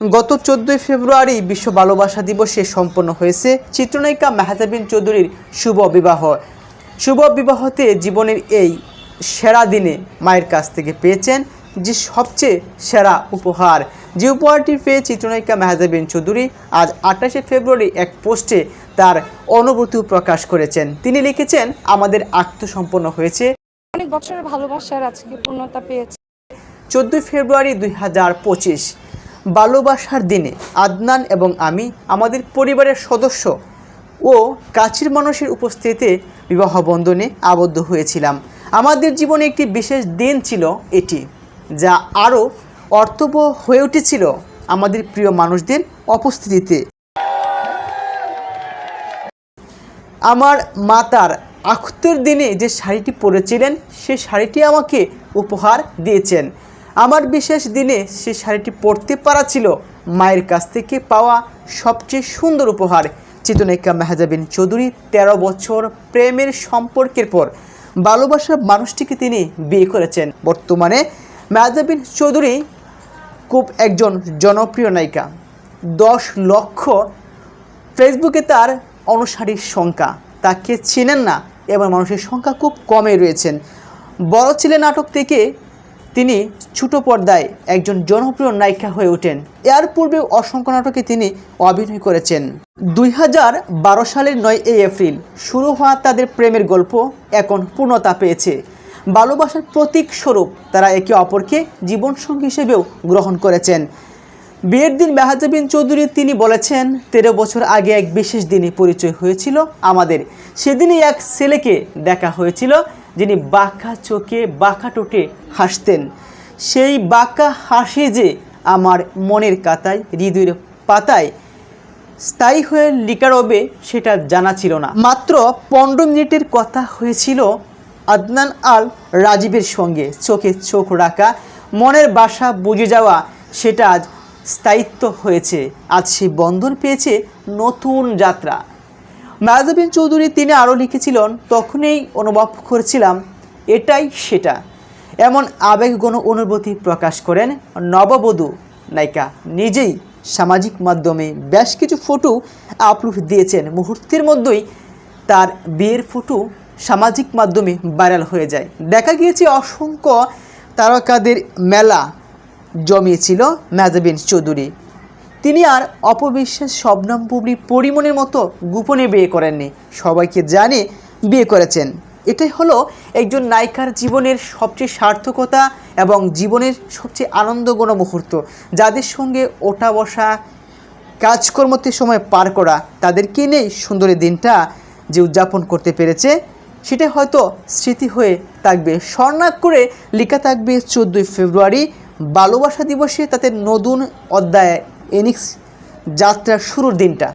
গত চোদ্দই ফেব্রুয়ারি বিশ্ব ভালোবাসা দিবসে সম্পন্ন হয়েছে চিত্রনায়িকা মেহজাবিন চৌধুরীর শুভ বিবাহ। শুভ বিবাহতে জীবনের এই সেরা দিনে মায়ের কাছ থেকে পেয়েছেন যে সবচেয়ে সেরা উপহার। যে উপহারটি পেয়ে চিত্রনায়িকা মেহজাবিন চৌধুরী আজ আঠাশে ফেব্রুয়ারি এক পোস্টে তার অনুভূতি প্রকাশ করেছেন। তিনি লিখেছেন আমাদের আত্মসম্পন্ন হয়েছে। অনেক বছরের ভালোবাসার আজকে পূর্ণতা পেয়েছে। চোদ্দই ফেব্রুয়ারি দুই হাজার পঁচিশ ভালোবাসার দিনে আদনান এবং আমি, আমাদের পরিবারের সদস্য ও কাছের মানুষের উপস্থিতিতে বিবাহ বন্ধনে আবদ্ধ হয়েছিলাম। আমাদের জীবনে একটি বিশেষ দিন ছিল এটি, যা আরও অর্থবহ হয়ে উঠেছিল আমাদের প্রিয় মানুষদের উপস্থিতিতে। আমার মাতার আখতের দিনে যে শাড়িটি পরেছিলেন, সে শাড়িটি আমাকে উপহার দিয়েছেন। আমার বিশেষ দিনে সে শাড়িটি পরতে পারা ছিল। মায়ের কাছ থেকে পাওয়া সবচেয়ে সুন্দর উপহার। চিত্রনায়িকা মেহাজাবিন চৌধুরী তেরো বছর প্রেমের সম্পর্কের পর ভালোবাসার মানুষটিকে তিনি বিয়ে করেছেন। বর্তমানে মেহাজাবিন চৌধুরী খুব একজন জনপ্রিয় নায়িকা। দশ লক্ষ ফেসবুকে তার অনুসারীর সংখ্যা। তাকে চেনেন না এবং মানুষের সংখ্যা খুব কমে রয়েছেন। বড় ছেলে নাটক থেকে তিনি ছোট পর্দায় একজন জনপ্রিয় নায়িকা হয়ে ওঠেন। এর পূর্বেও অসংখ্য নাটকে তিনি অভিনয় করেছেন। দুই হাজার বারো সালের নয় এই এপ্রিল শুরু হওয়া তাদের প্রেমের গল্প এখন পূর্ণতা পেয়েছে। ভালোবাসার প্রতীক স্বরূপ তারা একে অপরকে জীবনসঙ্গী হিসেবেও গ্রহণ করেছেন। বিয়ের দিন মেহাজাবিন চৌধুরী তিনি বলেছেন, তেরো বছর আগে এক বিশেষ দিনে পরিচয় হয়েছিল আমাদের। সেদিনই এক ছেলেকে দেখা হয়েছিল। যিনি বাঁকা চোখে, বাঁকা টোটে হাসতেন। সেই বাঁকা হাসি যে আমার মনের কাতায়, হৃদয়ের পাতায় স্থায়ী হয়ে লিকারবে সেটা জানা ছিল না। মাত্র পনেরো মিনিটের কথা হয়েছিল আদনান আল রাজীবের সঙ্গে। চোখে চোখ রাখা, মনের বাসা বুঝে যাওয়া, সেটা আজ স্থায়িত্ব হয়েছে। আজ সেই বন্ধন পেয়েছে নতুন যাত্রা। মায়াজাবিন চৌধুরী তিনি আরও লিখেছিলেন, তখনই অনুভব করেছিলাম এটাই সেটা। এমন আবেগগণ অনুভূতি প্রকাশ করেন নববধূ নায়িকা। নিজেই সামাজিক মাধ্যমে বেশ কিছু ফটো আপলোড দিয়েছেন। মুহূর্তের মধ্যেই তার বিয়ের ফটো সামাজিক মাধ্যমে ভাইরাল হয়ে যায়। দেখা গিয়েছে অসংখ্য তারকাদের মেলা জমিয়েছিল মেজাবিন চৌধুরী। তিনি আর অপবিশ্বাস শবনম বুবলি পরিমণের মতো গোপনে বিয়ে করেননি। সবাইকে জানে বিয়ে করেছেন। এটাই হলো একজন নায়িকার জীবনের সবচেয়ে সার্থকতা এবং জীবনের সবচেয়ে আনন্দঘন মুহূর্ত। যাদের সঙ্গে ওঠা বসা, কাজকর্মতে সময় পার করা, তাদেরকে নিয়েই সুন্দরী দিনটা যে উদযাপন করতে পেরেছে, সেটা হয়তো স্মৃতি হয়ে থাকবে। স্বর্ণাক করে লেখা থাকবে চোদ্দোই ফেব্রুয়ারি। ভালোবাসা দিবসে তাদের নতুন অধ্যায় এনিক্স যাত্রার শুরুর দিনটা।